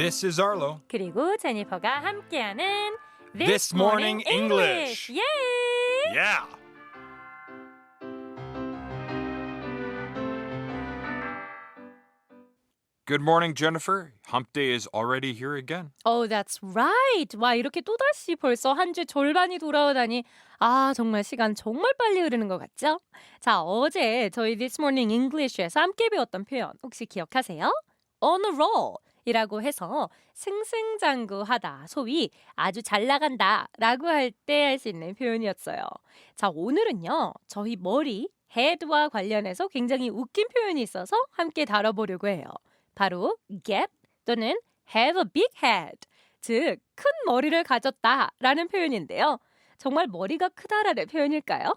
This is Arlo. 그리고 제니퍼가 함께하는 This Morning English. 예! Yeah. Good morning, Jennifer. Hump day is already here again. Oh, that's right. 와, 이렇게 또다시 벌써 한 주 절반이 돌아오다니 아, 정말 시간 정말 빨리 흐르는 것 같죠? 자, 어제 저희 This Morning English에서 함께 배웠던 표현 혹시 기억하세요? On a roll 이라고 해서 승승장구하다, 소위 아주 잘 나간다 라고 할 때 할 수 있는 표현이었어요. 자, 오늘은요, 저희 머리, head와 관련해서 굉장히 웃긴 표현이 있어서 함께 다뤄보려고 해요. 바로 get 또는 have a big head, 즉 큰 머리를 가졌다 라는 표현인데요. 정말 머리가 크다라는 표현일까요?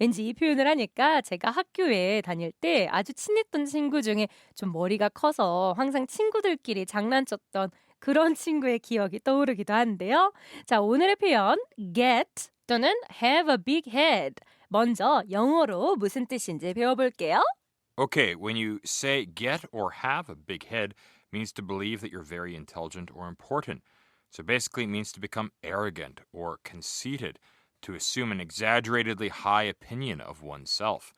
왠지 이 표현을 하니까 제가 학교에 다닐 때 아주 친했던 친구 중에 좀 머리가 커서 항상 친구들끼리 장난쳤던 그런 친구의 기억이 떠오르기도 한데요. 자, 오늘의 표현 get 또는 have a big head. 먼저 영어로 무슨 뜻인지 배워볼게요. Okay, when you say get or have a big head means to believe that you're very intelligent or important. So basically it means to become arrogant or conceited, to assume an exaggeratedly high opinion of oneself.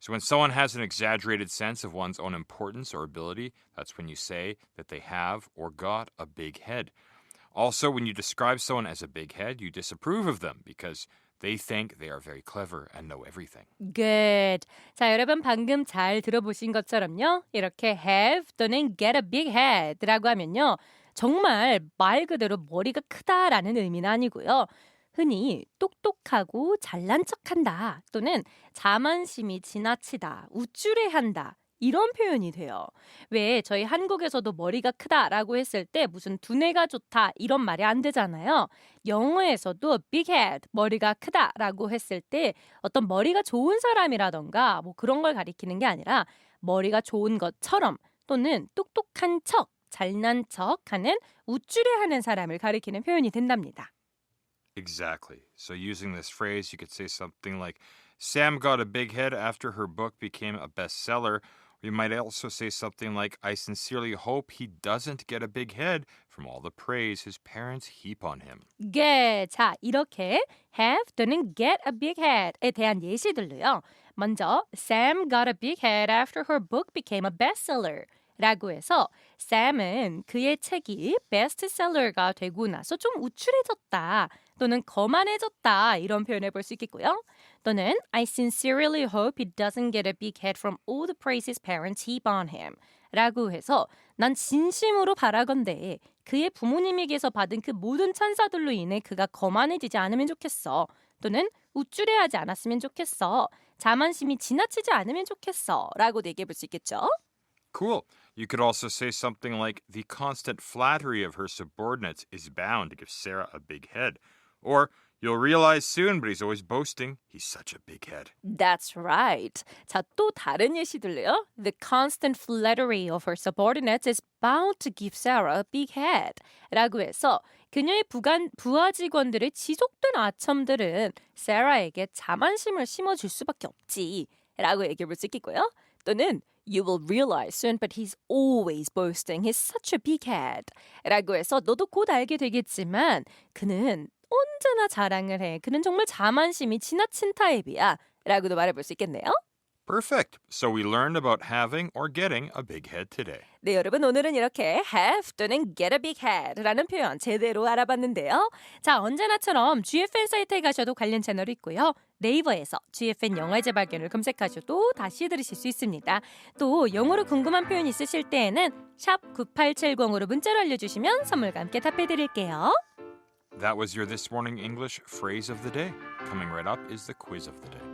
So when someone has an exaggerated sense of one's own importance or ability, that's when you say that they have or got a big head. Also, when you describe someone as a big head, you disapprove of them because they think they are very clever and know everything. Good. 자, 여러분 방금 잘 들어보신 것처럼요. 이렇게 have 또는 get a big head라고 하면요. 정말 말 그대로 머리가 크다라는 의미는 아니고요. 흔히 똑똑하고 잘난 척한다 또는 자만심이 지나치다, 우쭐해한다 이런 표현이 돼요. 왜 저희 한국에서도 머리가 크다라고 했을 때 무슨 두뇌가 좋다 이런 말이 안 되잖아요. 영어에서도 big head 머리가 크다라고 했을 때 어떤 머리가 좋은 사람이라던가 뭐 그런 걸 가리키는 게 아니라 머리가 좋은 것처럼 또는 똑똑한 척, 잘난 척하는 우쭐해하는 사람을 가리키는 표현이 된답니다. Exactly. So, using this phrase, you could say something like Sam got a big head after her book became a bestseller. Or you might also say something like I sincerely hope he doesn't get a big head from all the praise his parents heap on him. 게, 자, 이렇게 have 또는 get a big head에 대한 예시들로요. 먼저, Sam got a big head after her book became a bestseller. 라고 해서 Sam은 그의 책이 베스트셀러가 되고 나서 좀 우쭐해졌다 또는 거만해졌다 이런 표현을 볼수 있겠고요. 또는 I sincerely hope he doesn't get a big head from all the praise his parents heap on him 라고 해서 난 진심으로 바라건대 그의 부모님에게서 받은 그 모든 찬사들로 인해 그가 거만해지지 않으면 좋겠어. 또는 우쭐해하지 않았으면 좋겠어. 자만심이 지나치지 않으면 좋겠어. 라고도 얘기해 볼 수 있겠죠. Cool. You could also say something like The constant flattery of her subordinates is bound to give Sarah a big head. Or You'll realize soon, but he's always boasting. He's such a big head. That's right. 자, 또 다른 예시들래요. The constant flattery of her subordinates is bound to give Sarah a big head. 라고 해서 그녀의 부간, 부하 직원들의 지속된 아첨들은 세라에게 자만심을 심어줄 수밖에 없지. 라고 얘기해 볼 수 있겠고요. 또는 You will realize soon, but he's always boasting. He's such a big head. 라고 해서 너도 곧 알게 되겠지만 그는 언제나 자랑을 해. 그는 정말 자만심이 지나친 타입이야. 라고도 말해볼 수 있겠네요. Perfect. So we learned about having or getting a big head today. 네, 여러분 오늘은 이렇게 have 또는 get a big head라는 표현 제대로 알아봤는데요. 자, 언제나처럼 GFN 사이트에 가셔도 관련 채널이 있고요. 네이버에서 GFN 영어의 재발견을 검색하셔도 다시 들으실 수 있습니다. 또 영어로 궁금한 표현 있으실 때에는 샵 9870으로 문자로 알려주시면 선물과 함께 답해드릴게요. That was your This Morning English phrase of the day. Coming right up is the quiz of the day.